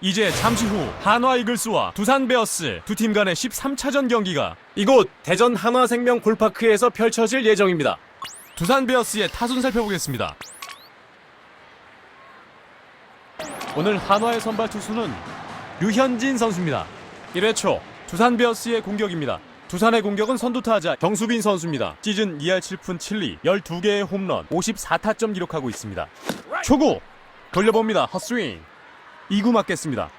이제 잠시 후 한화 이글스와 두산 베어스 두 팀 간의 13차전 경기가 이곳 대전 한화생명 골파크에서 펼쳐질 예정입니다. 두산 베어스의 타순 살펴보겠습니다. 오늘 한화의 선발 투수는 류현진 선수입니다. 1회 초 두산 베어스의 공격입니다. 두산의 공격은 선두타자 경수빈 선수입니다. 시즌 2할 7푼 7리 12개의 홈런 54타점 기록하고 있습니다. 초구 돌려봅니다. 헛스윙 2구 맞겠습니다.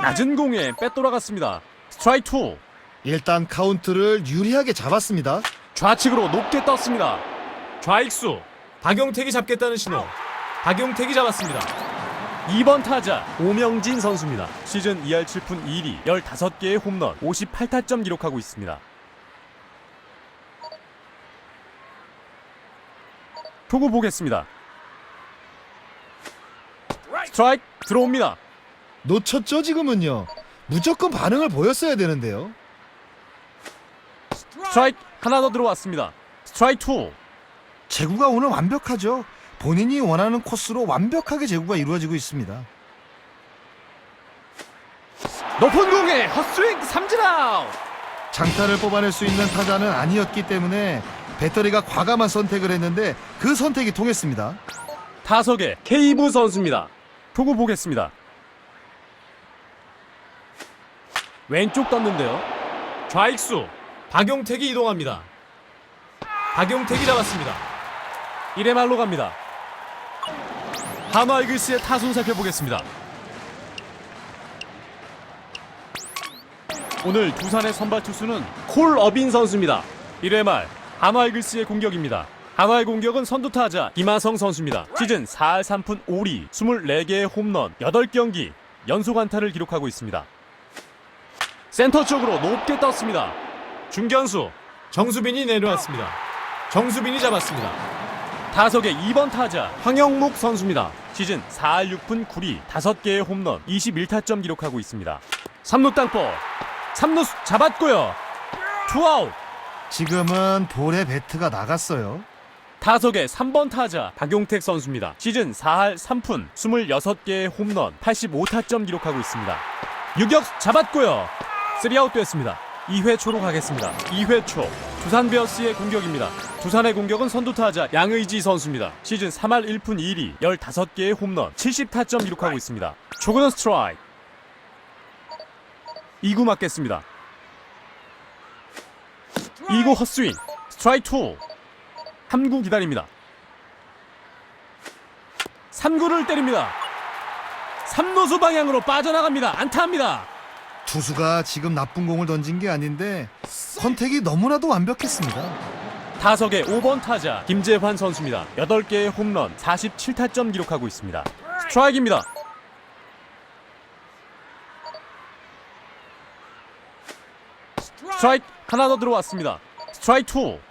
낮은 공에 빼돌아갔습니다. 스트라이크 2 일단 카운트를 유리하게 잡았습니다. 좌측으로 높게 떴습니다. 좌익수 박용택이 잡겠다는 신호. 박용택이 잡았습니다. 2번 타자 오명진 선수입니다. 시즌 2할 7푼 2리 15개의 홈런 58타점 기록하고 있습니다. 투구 보겠습니다. 스트라이크 들어옵니다. 놓쳤죠 지금은요. 무조건 반응을 보였어야 되는데요. 스트라이크 하나 더 들어왔습니다. 스트라이크 2 제구가 오늘 완벽하죠. 본인이 원하는 코스로 완벽하게 제구가 이루어지고 있습니다. 높은 공에 헛스윙 삼진 아웃 장타를 뽑아낼 수 있는 타자는 아니었기 때문에 배터리가 과감한 선택을 했는데 그 선택이 통했습니다. 타석의 케이브 선수입니다. 투구 보겠습니다. 왼쪽 떴는데요. 좌익수 박용택이 이동합니다. 박용택이 잡았습니다. 1회 말로 갑니다. 한화 이글스의 타순 살펴보겠습니다. 오늘 두산의 선발 투수는 콜 어빈 선수입니다. 1회 말 한화 이글스의 공격입니다. 한화의 공격은 선두 타자 김하성 선수입니다. 시즌 4할 3푼 5리 24개의 홈런 8경기 연속 안타를 기록하고 있습니다. 센터 쪽으로 높게 떴습니다. 중견수 정수빈이 내려왔습니다. 정수빈이 잡았습니다. 타석의 2번 타자 황영묵 선수입니다. 시즌 4할 6푼 9리 5개의 홈런 21타점 기록하고 있습니다. 3루 땅볼 3루 잡았고요. 투아웃 지금은 볼에 배트가 나갔어요. 타석의 3번 타자 박용택 선수입니다. 시즌 4할 3푼 26개의 홈런 85타점 기록하고 있습니다. 유격수 잡았고요. 3아웃 됐습니다. 2회 초로 가겠습니다. 2회 초 두산 베어스의 공격입니다. 두산의 공격은 선두 타자 양의지 선수입니다. 시즌 3할 1푼 2리 15개의 홈런 70타점 기록하고 있습니다. 초구는 스트라이크 2구 맞겠습니다. 2구 헛스윙 스트라이크 2 3구 기다립니다. 3구를 때립니다. 3루수 방향으로 빠져나갑니다. 안타합니다. 투수가 지금 나쁜 공을 던진 게 아닌데 선택이 너무나도 완벽했습니다. 타석의 5번 타자 김재환 선수입니다. 8개의 홈런 47타점 기록하고 있습니다. 스트라이크입니다. 스트라이크 하나 더 들어왔습니다. 스트라이크 2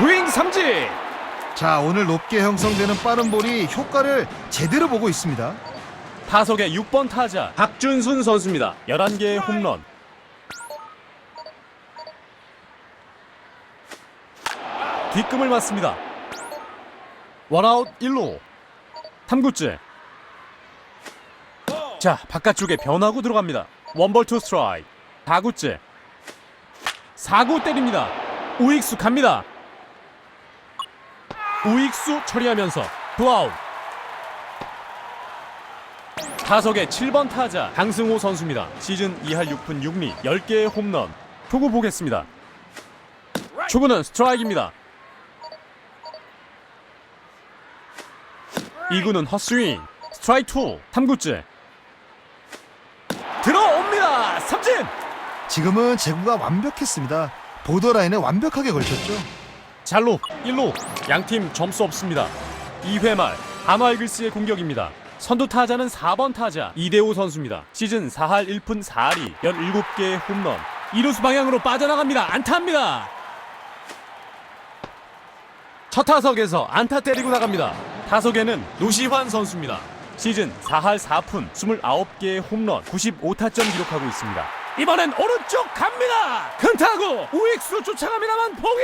스윙 삼진 자, 오늘 높게 형성되는 빠른 볼이 효과를 제대로 보고 있습니다. 타석의 6번 타자 박준순 선수입니다. 11개의 홈런. 뒷금을 맞습니다. 원아웃 1루. 3구째. 자, 바깥쪽에 변하고 들어갑니다. 원볼 투 스트라이크. 4구째. 4구 때립니다. 우익수 갑니다. 우익수 처리하면서 두아웃. 타석의 7번 타자 강승호 선수입니다. 시즌 2할 6푼 6리 10개의 홈런. 투구 보겠습니다. 초구는 스트라이크입니다. 2구는 헛스윙. 스트라이크 2. 3구째. 들어옵니다. 삼진. 지금은 제구가 완벽했습니다. 보더라인에 완벽하게 걸쳤죠. 잘로 1루 양팀 점수 없습니다. 2회 말 한화 이글스의 공격입니다. 선두 타자는 4번 타자 이대호 선수입니다. 시즌 4할 1푼 4리 17개의 홈런. 2루수 방향으로 빠져나갑니다. 안타입니다. 첫 타석에서 안타 때리고 나갑니다. 타석에는 노시환 선수입니다. 시즌 4할 4푼 29개의 홈런 95타점 기록하고 있습니다 이번엔 오른쪽 갑니다. 큰 타구 우익수 쫓아갑니다만 포기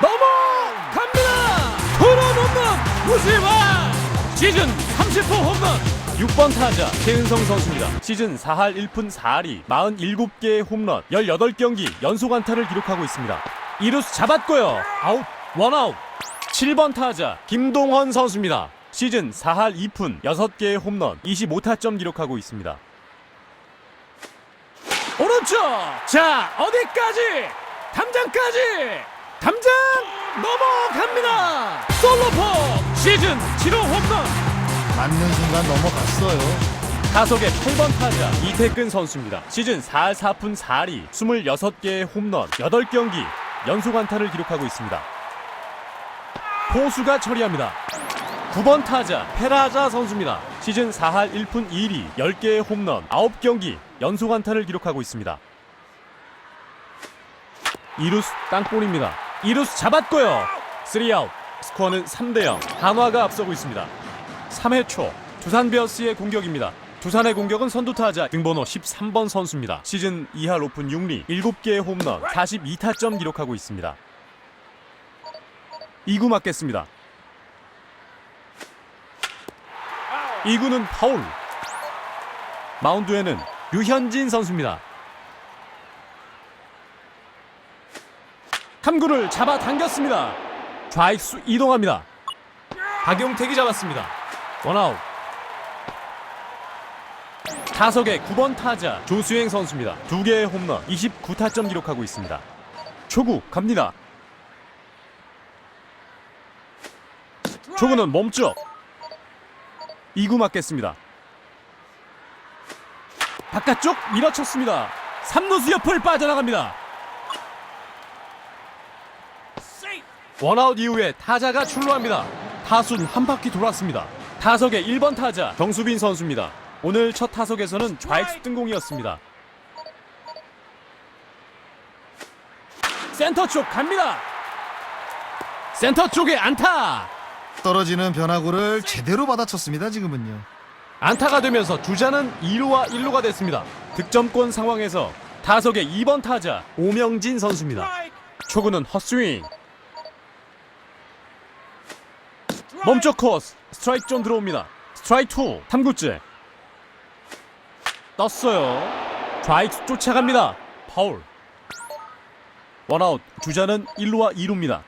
넘어갑니다. 투런 홈런 노시환 시즌 30호 홈런. 6번 타자 최은성 선수입니다. 시즌 4할 1푼 4리 47개의 홈런 18경기 연속 안타를 기록하고 있습니다. 2루수 잡았고요. 아웃 원아웃. 7번 타자 김동헌 선수입니다. 시즌 4할 2푼 6개의 홈런 25타점 기록하고 있습니다 오른쪽. 자 어디까지? 담장까지. 담장 넘어갑니다. 솔로포 시즌 7호 홈런. 맞는 순간 넘어갔어요. 타석의 8번 타자 이태근 선수입니다. 시즌 4할 4푼 4리 26개의 홈런 8경기 연속 안타를 기록하고 있습니다. 포수가 처리합니다. 9번 타자 페라자 선수입니다 시즌 4할 1푼 2리 10개의 홈런 9경기 연속 안타를 기록하고 있습니다. 2루수 땅볼입니다. 2루수 잡았고요. 3아웃. 스코어는 3대 0 한화가 앞서고 있습니다. 3회 초 두산 베어스의 공격입니다. 두산의 공격은 선두 타자 등번호 13번 선수입니다. 시즌 2할 오픈 6리 7개의 홈런 42타점 기록하고 있습니다. 2구 맞겠습니다 2구는 파울. 마운드에는 류현진 선수입니다. 3구를 잡아당겼습니다. 좌익수 이동합니다. 박용택이 잡았습니다. 원아웃. 타석의 9번 타자 조수행 선수입니다. 두 개의 홈런 29타점 기록하고 있습니다. 초구 갑니다. 초구는 멈춰 2구 맞겠습니다 바깥쪽 밀어쳤습니다 3루수 옆을 빠져나갑니다 원아웃 이후에 타자가 출루합니다. 타순 한 바퀴 돌았습니다. 타석의 1번 타자 정수빈 선수입니다. 오늘 첫 타석에서는 좌익수 등공이었습니다. 센터 쪽 갑니다. 센터 쪽에 안타. 떨어지는 변화구를 제대로 받아쳤습니다. 지금은요. 안타가 되면서 주자는 2루와 1루가 됐습니다. 득점권 상황에서 타석의 2번 타자 오명진 선수입니다. 초구는 헛스윙. 멈춰 코스 스트라이크 존 들어옵니다. 스트라이크 2 3구째 떴어요. 좌익수 쫓아갑니다. 파울. 원아웃 주자는 1루와 2루입니다.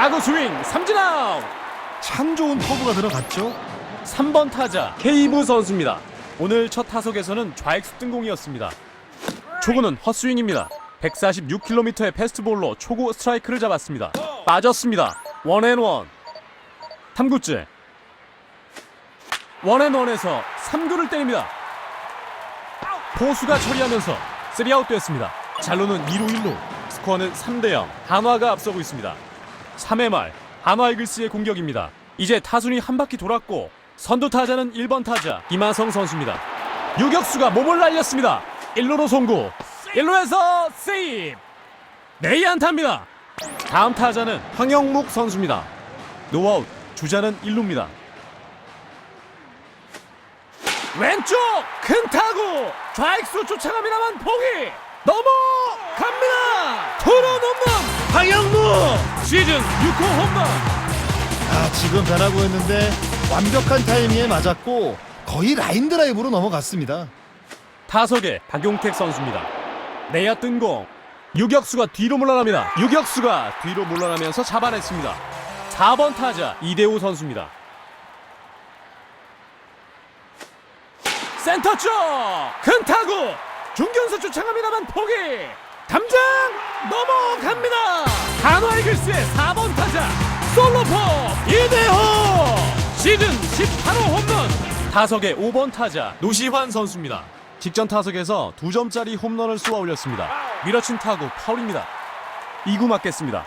4구 스윙 삼진 아웃. 참 좋은 포부가 들어갔죠. 3번 타자 케이브 선수입니다. 오늘 첫 타석에서는 좌익수 등공이었습니다. 초구는 헛스윙입니다. 146km의 패스트볼로 초구 스트라이크를 잡았습니다. 빠졌습니다. 원앤원 3구째 원앤원에서 3구를 때립니다. 포수가 처리하면서 3아웃 됐습니다. 잘로는 2루 1루 스코어는 3대0 한화가 앞서고 있습니다. 3회 말 한화 이글스의 공격입니다. 이제 타순이 한 바퀴 돌았고 선두 타자는 1번 타자 김하성 선수입니다. 유격수가 몸을 날렸습니다. 1루로 송구 1루에서 세이브 내이 안타입니다. 다음 타자는 황영묵 선수입니다. 노아웃 주자는 1루입니다. 왼쪽 큰 타구 좌익수 쫓아갑니다만 포기 넘어 갑니다. 투런 홈런 황영묵 시즌 6호 홈런 아 지금 변화구였는데 완벽한 타이밍에 맞았고 거의 라인 드라이브로 넘어갔습니다. 타석에 박용택 선수입니다. 내야 뜬공. 유격수가 뒤로 물러납니다. 유격수가 뒤로 물러나면서 잡아냈습니다. 4번 타자 이대호 선수입니다. 센터 쪽! 큰 타구! 중견수 쫓아갑니다만 포기! 담장 넘어갑니다! 한화 이글스의 4번 타자 솔로포 이대호! 시즌 18호 홈런! 타석의 5번 타자 노시환 선수입니다. 직전 타석에서 2점짜리 홈런을 쏘아 올렸습니다. 밀어친 타구 파울입니다. 2구 맞겠습니다.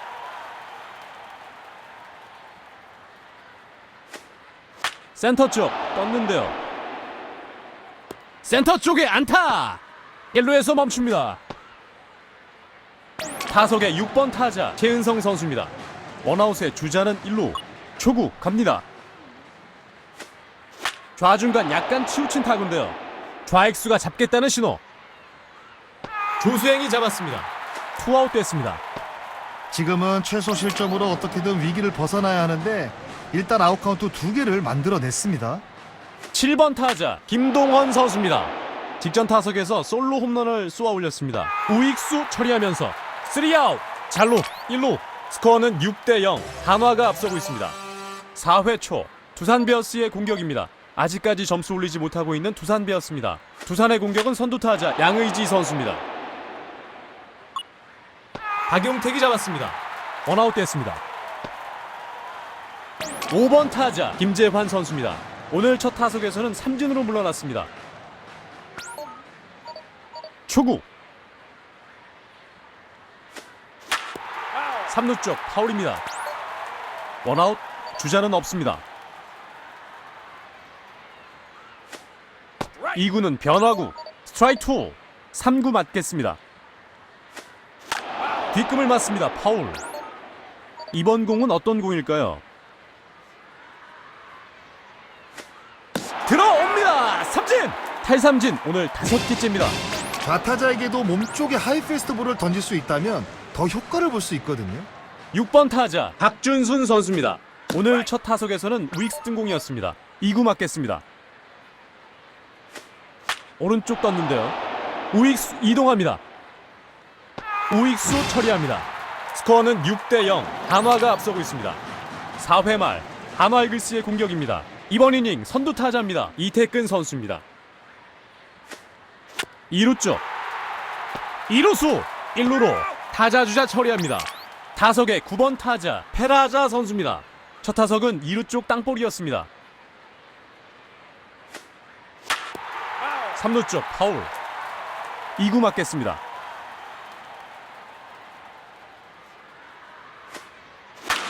센터 쪽 떴는데요. 센터 쪽에 안타! 1루에서 멈춥니다. 타석의 6번 타자 최은성 선수입니다. 원아웃의 주자는 1루. 초구 갑니다. 좌중간 약간 치우친 타구인데요. 좌익수가 잡겠다는 신호. 조수행이 잡았습니다. 투아웃 됐습니다. 지금은 최소 실점으로 어떻게든 위기를 벗어나야 하는데 일단 아웃카운트 두 개를 만들어냈습니다. 7번 타자 김동원 선수입니다. 직전 타석에서 솔로 홈런을 쏘아 올렸습니다. 우익수 처리하면서 3아웃 잘로 1루 스코어는 6대 0 한화가 앞서고 있습니다. 4회 초 두산 베어스의 공격입니다. 아직까지 점수 올리지 못하고 있는 두산 베어스입니다. 두산의 공격은 선두 타자 양의지 선수입니다. 박용택이 잡았습니다. 원아웃 됐습니다. 5번 타자 김재환 선수입니다. 오늘 첫 타석에서는 삼진으로 물러났습니다. 초구 3루 쪽 파울입니다. 원아웃 주자는 없습니다. 2구는 변화구 스트라이크 2 3구 맞겠습니다. 뒷금을 맞습니다. 파울. 이번 공은 어떤 공일까요? 들어옵니다. 삼진. 탈삼진 오늘 다섯 개째입니다. 좌타자에게도 몸쪽에 하이패스트볼을 던질 수 있다면 더 효과를 볼 수 있거든요. 6번 타자 박준순 선수입니다. 오늘 첫 타석에서는 우익수 등공이었습니다. 2구 맞겠습니다. 오른쪽 떴는데요. 우익수 이동합니다. 우익수 처리합니다. 스코어는 6대 0. 한화가 앞서고 있습니다. 4회 말 한화 이글스의 공격입니다. 이번 이닝 선두 타자입니다. 이태근 선수입니다. 2루 쪽 2루수 1루로 타자 주자 처리합니다. 타석의 9번 타자 페라자 선수입니다. 첫 타석은 2루 쪽 땅볼이었습니다. 3루 쪽 파울 2구 맞겠습니다.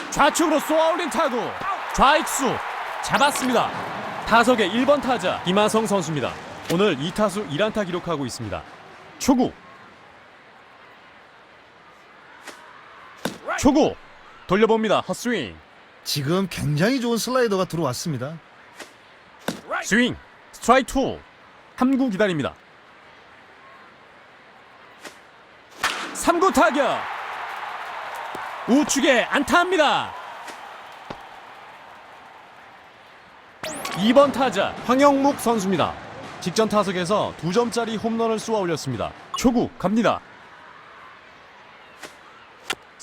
좌측으로 쏘아올린 타구 좌익수 잡았습니다. 타석의 1번 타자 김하성 선수입니다. 오늘 2타수 1안타 기록하고 있습니다. 초구 초구 돌려봅니다. 헛스윙 지금 굉장히 좋은 슬라이더가 들어왔습니다. 스윙 스트라이크 2 3구 기다립니다. 3구 타격 우측에 안타합니다. 2번 타자 황영묵 선수입니다. 직전 타석에서 2점짜리 홈런을 쏘아 올렸습니다. 초구 갑니다.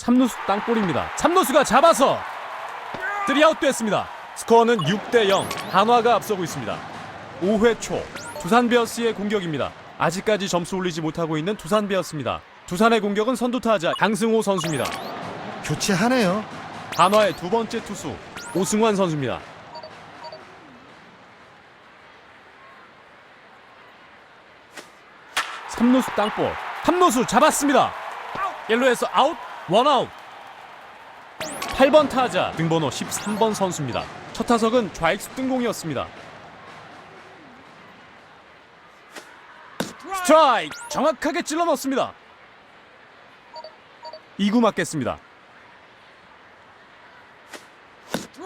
3루수 땅볼입니다. 3루수가 잡아서 3아웃 됐습니다. 스코어는 6대 0. 한화가 앞서고 있습니다. 5회 초 두산 베어스의 공격입니다. 아직까지 점수 올리지 못하고 있는 두산 베어스입니다. 두산의 공격은 선두 타자 강승호 선수입니다. 교체하네요. 한화의 두 번째 투수 오승환 선수입니다. 삼루수 땅볼 삼루수 잡았습니다. 1루에서 아웃 원아웃 8번 타자 등번호 13번 선수입니다. 첫 타석은 좌익수 뜬공이었습니다. 스트라이크 정확하게 찔러 넣습니다. 2구 맞겠습니다.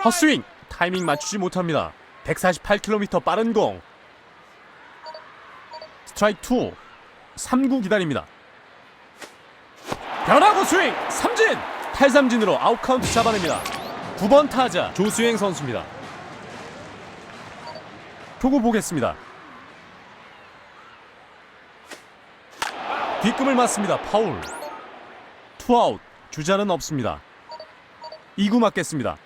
헛스윙 타이밍 맞추지 못합니다. 148km 빠른 공. 스트라이크 2 3구 기다립니다. 변화구 스윙 삼진 탈삼진으로 아웃카운트 잡아냅니다. 9번 타자 조수행 선수입니다. 초구 보겠습니다. 뒷금을 맞습니다. 파울. 투아웃 주자는 없습니다. 2구 맞겠습니다.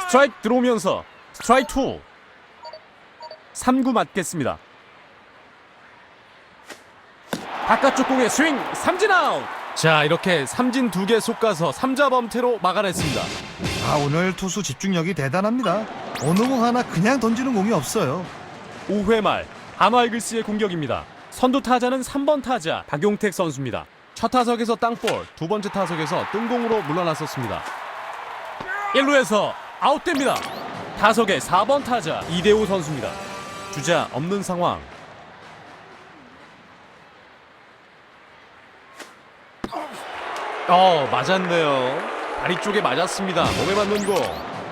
스트라이크 들어오면서 스트라이크 2 3구 맞겠습니다. 바깥쪽 공에 스윙 삼진 아웃. 자 이렇게 삼진 두개 속가서 삼자 범퇴로 막아냈습니다. 아 오늘 투수 집중력이 대단합니다. 어느 공 하나 그냥 던지는 공이 없어요. 5회 말 한화 이글스의 공격입니다. 선두 타자는 3번 타자 박용택 선수입니다. 첫 타석에서 땅볼, 두 번째 타석에서 뜬공으로 물러났었습니다. 1루에서 아웃됩니다. 타석의 4번 타자 이대호 선수입니다. 주자 없는 상황. 어 맞았네요. 다리 쪽에 맞았습니다. 몸에 맞는 공.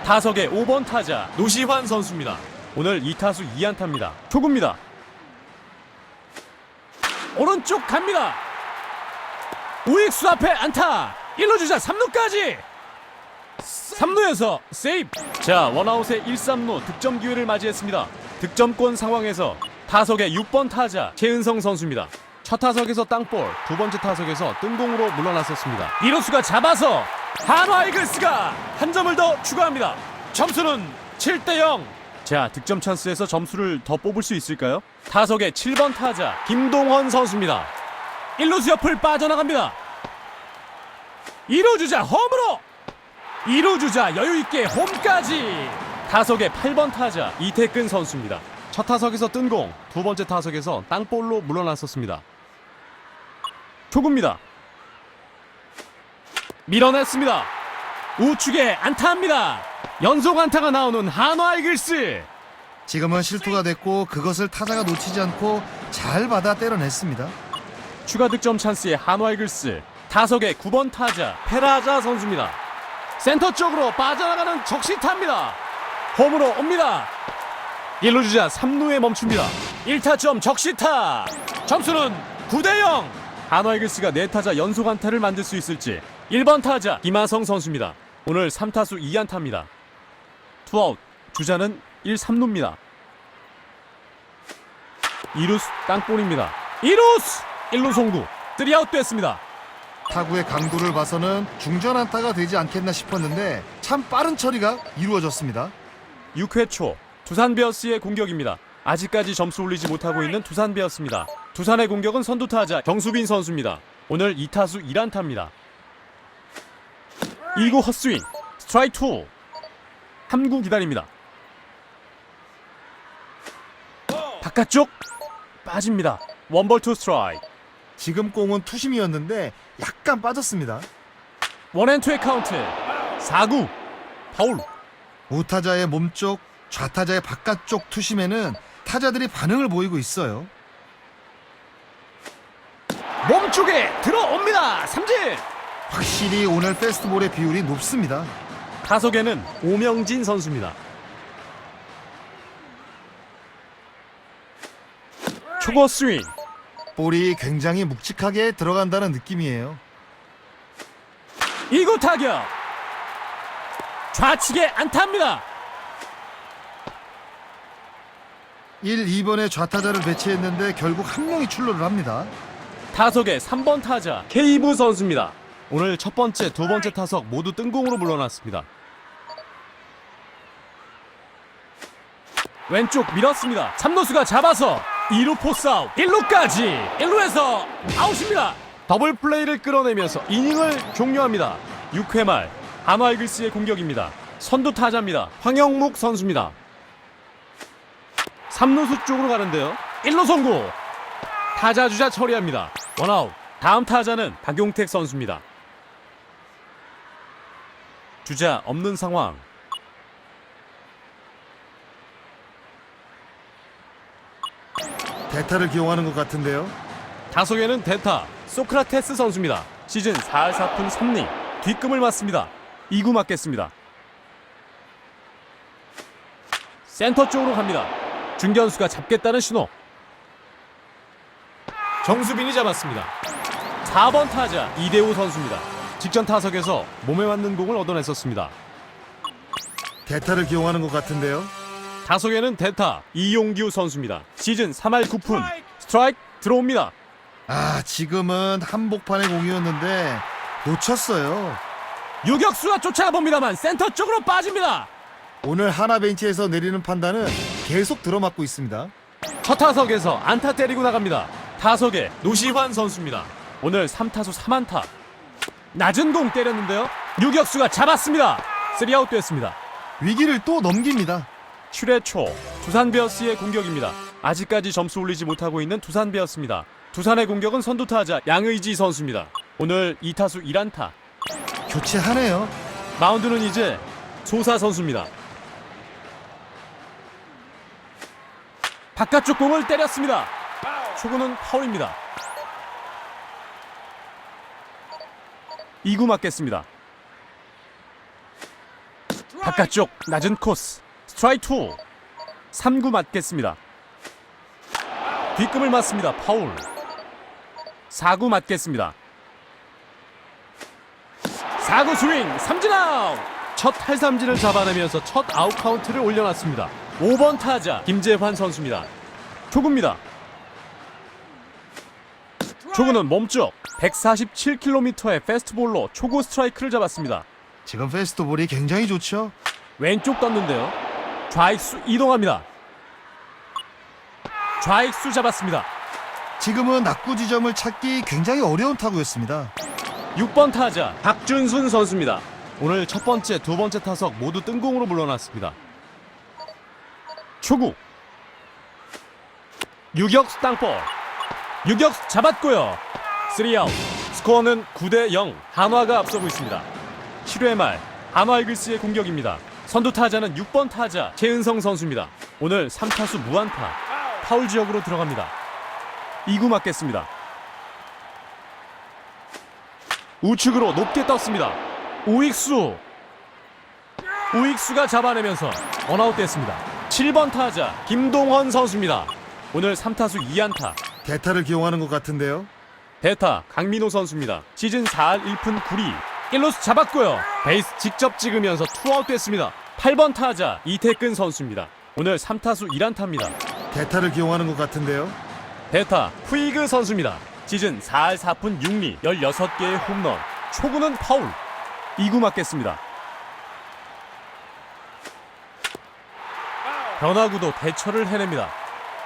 타석의 5번 타자 노시환 선수입니다. 오늘 2타수 2안타입니다. 초구입니다. 오른쪽 갑니다. 우익수 앞에 안타. 1루 주자 3루까지 3루에서 세이브 자 원아웃의 1, 3루 득점 기회를 맞이했습니다 득점권 상황에서 타석의 6번 타자 최은성 선수입니다 첫 타석에서 땅볼 두 번째 타석에서 뜬공으로 물러났었습니다. 이루수가 잡아서 한화 이글스가 한 점을 더 추가합니다. 점수는 7대 0 자 득점 찬스에서 점수를 더 뽑을 수 있을까요? 타석의 7번 타자 김동헌 선수입니다. 1루수 옆을 빠져나갑니다. 2루 주자 홈으로! 2루 주자 여유 있게 홈까지! 타석의 8번 타자 이태근 선수입니다. 첫 타석에서 뜬공 두 번째 타석에서 땅볼로 물러났었습니다 초구입니다 밀어냈습니다 우측에 안타합니다 연속 안타가 나오는 한화 이글스 지금은 실투가 됐고 그것을 타자가 놓치지 않고 잘 받아 때려냈습니다. 추가 득점 찬스의 한화 이글스 타석의 9번 타자 페라자 선수입니다. 센터 쪽으로 빠져나가는 적시타입니다. 홈으로 옵니다. 1루 주자 3루에 멈춥니다. 1타점 적시타. 점수는 9대 0. 한화 이글스가 4타자 연속 안타를 만들 수 있을지 1번 타자 김하성 선수입니다. 오늘 3타수 2안타입니다. 투아웃 주자는 1, 3루입니다. 2루수 땅볼입니다. 2루수 1루 송구 3아웃 됐습니다. 타구의 강도를 봐서는 중전 안타가 되지 않겠나 싶었는데 참 빠른 처리가 이루어졌습니다. 6회 초 두산 베어스의 공격입니다. 아직까지 점수 올리지 못하고 있는 두산 베어스입니다. 두산의 공격은 선두 타자 정수빈 선수입니다. 오늘 2타수 1안타입니다. 2구 헛스윙 스트라이크 2 3구 기다립니다. 바깥쪽 빠집니다. 원볼 투 스트라이크 지금 공은 투심이었는데 약간 빠졌습니다. 원앤투의 카운트 4구 파울 우타자의 몸쪽, 좌타자의 바깥쪽 투심에는 타자들이 반응을 보이고 있어요. 몸쪽에 들어옵니다. 삼진 확실히 오늘 페스트볼의 비율이 높습니다. 타석에는 오명진 선수입니다. 초고 스윙 볼이 굉장히 묵직하게 들어간다는 느낌이에요. 2구 타격 좌측에 안타입니다. 1, 2번의 좌타자를 배치했는데 결국 한 명이 출루를 합니다. 타석의 3번 타자 케이브 선수입니다. 오늘 첫 번째, 두 번째 타석 모두 뜬공으로 물러났습니다. 왼쪽 밀었습니다. 삼루수가 잡아서 2루 포스아웃 1루까지 1루에서 아웃입니다. 더블 플레이를 끌어내면서 이닝을 종료합니다. 6회 말 한화 이글스의 공격입니다. 선두 타자입니다. 황영묵 선수입니다. 3루수 쪽으로 가는데요. 1루 송구 타자 주자 처리합니다. 원아웃. 다음 타자는 박용택 선수입니다. 주자 없는 상황. 대타를 기용하는 것 같은데요. 다소에는 대타 소크라테스 선수입니다. 시즌 4할 4푼 3리 뒷금을 맞습니다. 2구 맞겠습니다. 센터 쪽으로 갑니다. 중견수가 잡겠다는 신호. 정수빈이 잡았습니다. 4번 타자 이대호 선수입니다. 직전 타석에서 몸에 맞는 공을 얻어냈었습니다. 대타를 기용하는 것 같은데요. 다속에는 대타 이용규 선수입니다. 시즌 3할 9푼 스트라이크 들어옵니다. 아, 지금은 한복판의 공이었는데 놓쳤어요. 유격수가 쫓아봅니다만 센터 쪽으로 빠집니다. 오늘 하나 벤치에서 내리는 판단은 계속 들어맞고 있습니다. 첫 타석에서 안타 때리고 나갑니다. 타석에 노시환 선수입니다. 오늘 3타수 3안타. 낮은 공 때렸는데요. 유격수가 잡았습니다. 3아웃 됐습니다. 위기를 또 넘깁니다. 7회 초 두산 베어스의 공격입니다. 아직까지 점수 올리지 못하고 있는 두산 베어스입니다. 두산의 공격은 선두 타자 양의지 선수입니다. 오늘 2타수 1안타. 교체하네요. 마운드는 이제 소사 선수입니다. 바깥쪽 공을 때렸습니다. 초구는 파울입니다. 2구 맞겠습니다. 바깥쪽 낮은 코스 스트라이크 2 3구 맞겠습니다. 뒷금을 맞습니다. 파울 4구 맞겠습니다. 4구 스윙 삼진 아웃 첫 탈삼진을 잡아내면서 첫 아웃 카운트를 올려놨습니다 5번 타자 김재환 선수입니다 초구입니다 초구는 몸쪽 147km의 패스트볼로 초구 스트라이크를 잡았습니다 지금 페스트볼이 굉장히 좋죠. 왼쪽 떴는데요 좌익수 이동합니다 좌익수 잡았습니다 지금은 낙구 지점을 찾기 굉장히 어려운 타구였습니다. 6번 타자 박준순 선수입니다. 오늘 첫 번째, 두 번째 타석 모두 뜬공으로 물러났습니다. 초구 유격수 땅볼 유격수 잡았고요. 3아웃 스코어는 9대 0 한화가 앞서고 있습니다. 7회 말 한화 이글스의 공격입니다. 선두 타자는 6번 타자 최은성 선수입니다. 오늘 3타수 무안타 파울 지역으로 들어갑니다. 2구 맞겠습니다. 우측으로 높게 떴습니다. 우익수. 우익수가 잡아내면서 원아웃 됐습니다. 7번 타자 김동헌 선수입니다. 오늘 3타수 2안타. 대타를 기용하는 것 같은데요. 대타 강민호 선수입니다. 시즌 4할 1푼 9리. 1루수 잡았고요. 베이스 직접 찍으면서 투아웃 됐습니다. 8번 타자 이태근 선수입니다. 오늘 3타수 1안타입니다. 대타를 기용하는 것 같은데요. 대타 후이그 선수입니다. 시즌 4할 4푼 6리 16개의 홈런. 초구는 파울. 2구 맞겠습니다. 변화구도 대처를 해냅니다.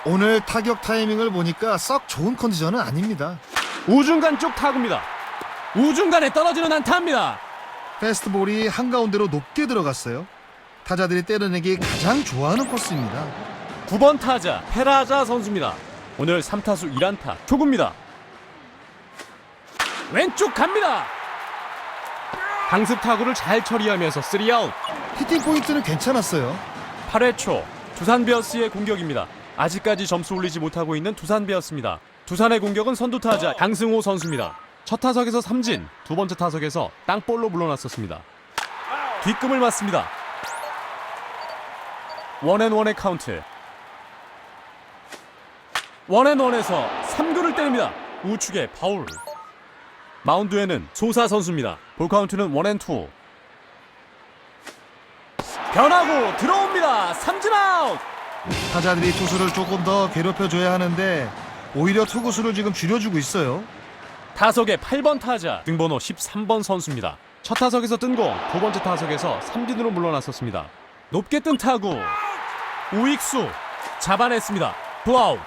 오늘 타격 타이밍을 보니까 썩 좋은 컨디션은 아닙니다. 우중간 쪽 타구입니다. 우중간에 떨어지는 안타입니다. 페스트볼이 한가운데로 높게 들어갔어요. 타자들이 때려내기 가장 좋아하는 코스입니다. 9번 타자 페라자 선수입니다. 오늘 3타수 1안타 초구입니다. 왼쪽 갑니다. 강습 타구를 잘 처리하면서 3아웃. 히팅 포인트는 괜찮았어요. 8회 초 두산 베어스의 공격입니다. 아직까지 점수 올리지 못하고 있는 두산 베어스입니다. 두산의 공격은 선두 타자 강승호 선수입니다. 첫 타석에서 삼진, 두 번째 타석에서 땅볼로 물러났었습니다. 뒷금을 맞습니다. 원앤원의 카운트. 원앤원에서 3구를 때립니다. 우측에 파울. 마운드에는 소사 선수입니다. 볼 카운트는 원앤투. 변하고 들어옵니다. 삼진 아웃. 타자들이 투수를 조금 더 괴롭혀줘야 하는데 오히려 투구수를 지금 줄여주고 있어요. 타석의 8번 타자 등번호 13번 선수입니다. 첫 타석에서 뜬 공, 두 번째 타석에서 삼진으로 물러났었습니다. 높게 뜬 타구 우익수 잡아냈습니다. 투아웃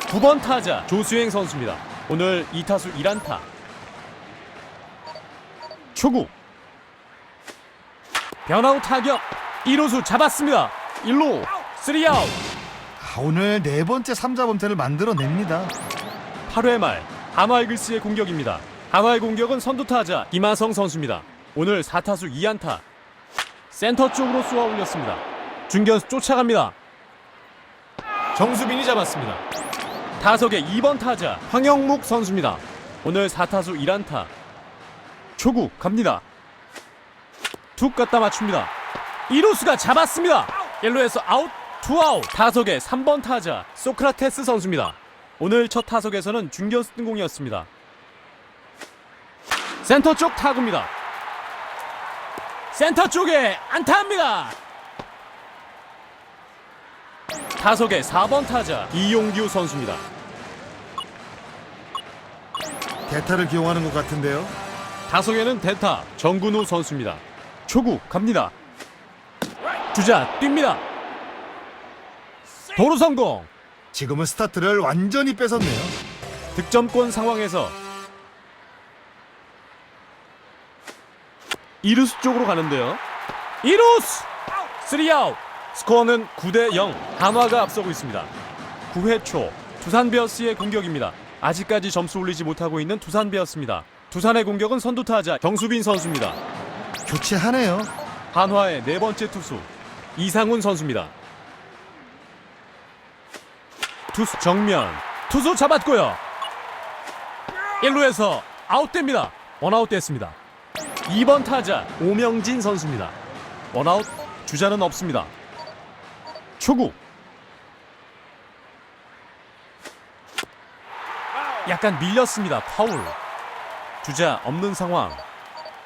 9번 타자 조수행 선수입니다. 오늘 2타수 1안타 초구 변화우 타격 1호수 잡았습니다. 1루 3아웃 아, 오늘 네 번째 3자 범퇴를 만들어냅니다. 8회 말 한화 이글스의 공격입니다. 한화의 공격은 선두 타자 김하성 선수입니다. 오늘 4타수 2안타. 센터 쪽으로 쏘아 올렸습니다. 중견수 쫓아갑니다. 정수빈이 잡았습니다. 타석의 2번 타자 황영묵 선수입니다. 오늘 4타수 1안타. 초구 갑니다. 툭 갖다 맞춥니다. 이루수가 잡았습니다. 1루에서 아웃, 투아웃. 타석의 3번 타자 소크라테스 선수입니다. 오늘 첫 타석에서는 중견수 등공이었습니다. 센터 쪽 타구입니다. 센터 쪽에 안타입니다. 타석의 4번 타자 이용규 선수입니다. 대타를 기용하는 것 같은데요. 타석에는 대타 정근우 선수입니다. 초구 갑니다. 주자 뜁니다. 도루 성공. 지금은 스타트를 완전히 뺏었네요. 득점권 상황에서 이루스 쪽으로 가는데요. 이루스! 3아웃! 스코어는 9대 0. 한화가 앞서고 있습니다. 9회 초 두산 베어스의 공격입니다. 아직까지 점수 올리지 못하고 있는 두산 베어스입니다. 두산의 공격은 선두 타자 경수빈 선수입니다. 교체하네요. 한화의 네 번째 투수 이상훈 선수입니다. 투수 정면 투수 잡았고요. 1루에서 아웃됩니다. 원아웃 됐습니다. 2번 타자 오명진 선수입니다. 원아웃 주자는 없습니다. 초구 약간 밀렸습니다. 파울 주자 없는 상황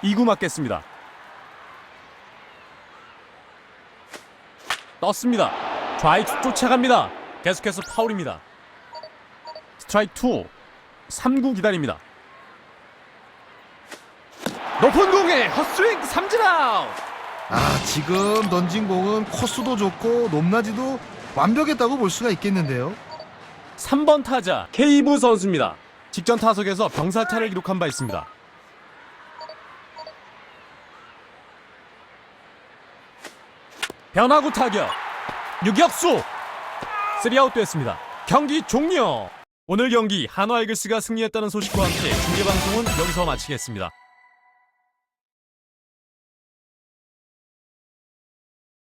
2구 맞겠습니다. 떴습니다. 좌익수 쫓아갑니다. 계속해서 파울입니다. 스트라이크 2. 3구 기다립니다. 높은 공에 헛스윙 삼진 아웃. 아 지금 던진 공은 코스도 좋고 높낮이도 완벽했다고 볼 수가 있겠는데요. 3번 타자 케이브 선수입니다. 직전 타석에서 병살타를 기록한 바 있습니다. 변화구 타격 유격수 3아웃 됐습니다. 경기 종료. 오늘 경기 한화 이글스가 승리했다는 소식과 함께 중계 방송은 여기서 마치겠습니다.